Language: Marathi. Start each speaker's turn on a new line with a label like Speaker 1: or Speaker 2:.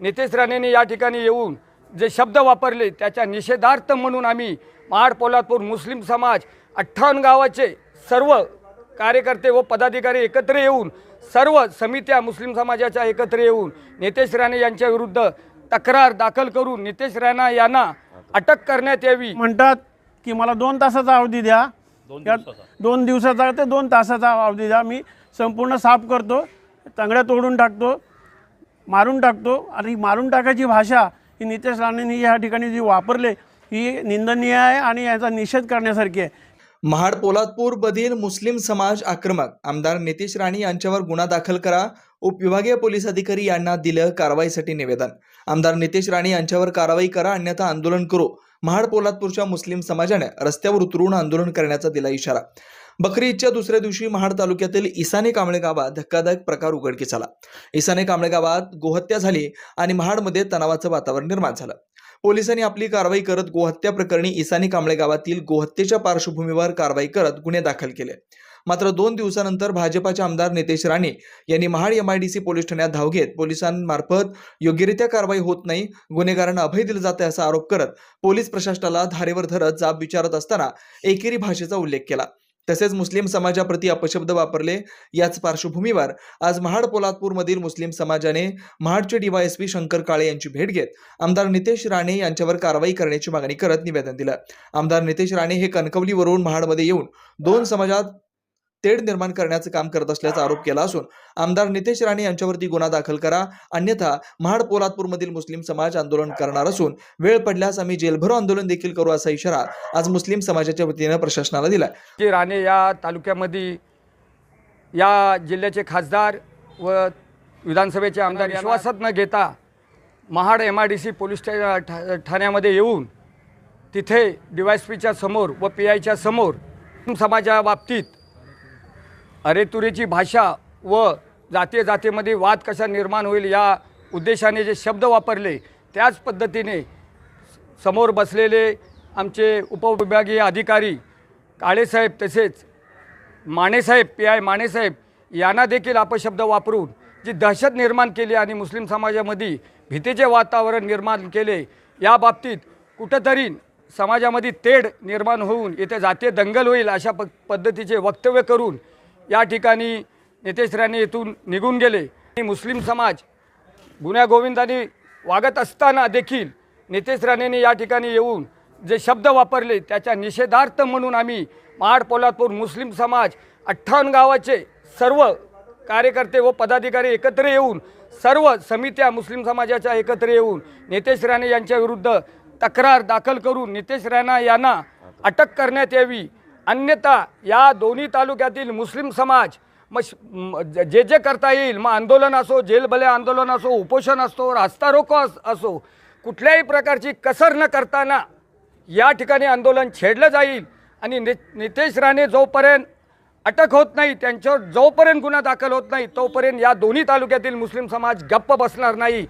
Speaker 1: नितेश राणेंनी या ठिकाणी येऊन जे शब्द वापरले त्याच्या निषेधार्थ म्हणून आम्ही महाड पोलादपूर मुस्लिम समाज अठ्ठावन्न गावाचे सर्व कार्यकर्ते व पदाधिकारी एकत्र येऊन सर्व समित्या मुस्लिम समाजाच्या एकत्र येऊन नितेश राणे यांच्या विरुद्ध तक्रार दाखल करून नितेश राणा यांना अटक करण्यात यावी.
Speaker 2: म्हणतात की मला दोन तासाचा अवधी द्या. दोन दिवसाचा ते दोन तासाचा अवधी द्या. मी संपूर्ण साफ करतो तांगड्या तोडून टाकतो. मारून टाकतो आणि मारून टाकायची भाषा ही नितेश राणेंनी या ठिकाणी जी वापरले ही निंदनीय आहे आणि याचा निषेध करण्यासारखी आहे.
Speaker 3: महाड पोलादपूरमधील मुस्लिम समाज आक्रमक आमदार नितेश राणे यांच्यावर गुन्हा दाखल करा उपविभागीय पोलीस अधिकारी यांना दिलं कारवाईसाठी निवेदन. आमदार नितेश राणे यांच्यावर कारवाई करा अन्यथा आंदोलन करू. महाड पोलादपूरच्या मुस्लिम समाजाने रस्त्यावर उतरून आंदोलन करण्याचा दिला इशारा. बकरी ईदच्या दुसऱ्या दिवशी महाड तालुक्यातील इसाने कांबळे गावात धक्कादायक प्रकार उघडकीस आला. इसाने कांबळे गावात गोहत्या झाली आणि महाडमध्ये तणावाचं वातावरण निर्माण झालं. पोलिसांनी आपली कारवाई करत गोहत्या प्रकरणी इसानी कांबळे गावातील गोहत्येच्या पार्श्वभूमीवर कारवाई करत गुन्हे दाखल केले. मात्र दोन दिवसानंतर भाजपाचे आमदार नितेश राणे यांनी महाड एमआयडीसी पोलीस ठाण्यात धाव घेत पोलिसांमार्फत योग्यरित्या कारवाई होत नाही गुन्हेगारांना अभय दिलं जाते असा आरोप करत पोलीस प्रशासनाला धारेवर धरत जाब विचारत असताना एकेरी भाषेचा उल्लेख केला. तसेच मुस्लिम समाजाप्रती अपशब्द वापरले याच पार्श्वभूमीवर आज महाड पोलादपूरमधील मुस्लिम समाजाने महाडचे डीवायएसपी शंकर काळे यांची भेट घेत आमदार नितेश राणे यांच्यावर कारवाई करण्याची मागणी करत निवेदन दिलं. आमदार नितेश राणे हे कणकवलीवरून महाडमध्ये येऊन दोन समाजात तेढ निर्माण करण्याचं काम करत असल्याचा आरोप केला असून आमदार नितेश राणे यांच्यावरती गुन्हा दाखल करा अन्यथा महाड पोलादपूरमधील मुस्लिम समाज आंदोलन करणार असून वेळ पडल्यास आम्ही जेलभरो आंदोलन देखील करू असा इशारा आज मुस्लिम समाजाच्या वतीनं प्रशासनाला दिला
Speaker 1: की राणे या तालुक्यामध्ये या जिल्ह्याचे खासदार व विधानसभेचे आमदार विश्वासात न घेता Mahad M I D C police ठा ठा- ठाण्यामध्ये येऊन तिथे डी वाय एस पीच्या समोर व पी आयच्या समोर समाजा बाबतीत अरेतुरीची भाषा व जातीय जातीमध्ये वाद कसा निर्माण होईल या उद्देशाने जे शब्द वापरले त्याच पद्धतीने समोर बसलेले आमचे उपविभागीय अधिकारी काळेसाहेब तसेच मानेसाहेब पी आय मानेसाहेब यांना देखील अपशब्द वापरून जी दहशत निर्माण केली आणि मुस्लिम समाजामध्ये भीतीचे वातावरण निर्माण केले या बाबतीत कुठंतरी समाजामध्ये तेढ निर्माण होऊन इथे जातीय दंगल होईल अशा प पद्धतीचे वक्तव्य करून या ठिकाणी नितेश राणे येथून निघून गेले. आणि मुस्लिम समाज गुन्ह्या गोविंदाने वागत असताना देखील नितेश राणेंनी या ठिकाणी येऊन जे शब्द वापरले त्याच्या निषेधार्थ म्हणून आम्ही महाड पोलादपूर मुस्लिम समाज अठ्ठावन्न गावाचे सर्व कार्यकर्ते व पदाधिकारी एकत्र येऊन सर्व समित्या मुस्लिम समाजाच्या एकत्र येऊन नितेश राणे यांच्या विरुद्ध तक्रार दाखल करून नितेश राणा यांना अटक करण्यात यावी अन्यथा या दोन्ही तालुक्यातील मुस्लिम समाज मग श- जे जे करता येईल मग आंदोलन असो जेलभले आंदोलन असो उपोषण असो रास्ता रोको अस असो कुठल्याही प्रकारची कसर न करताना या ठिकाणी आंदोलन छेडलं जाईल. आणि नि नितेश राणे जोपर्यंत अटक होत नाही त्यांच्यावर जोपर्यंत गुन्हा दाखल होत नाही तोपर्यंत या दोन्ही तालुक्यातील मुस्लिम समाज गप्प बसणार नाही.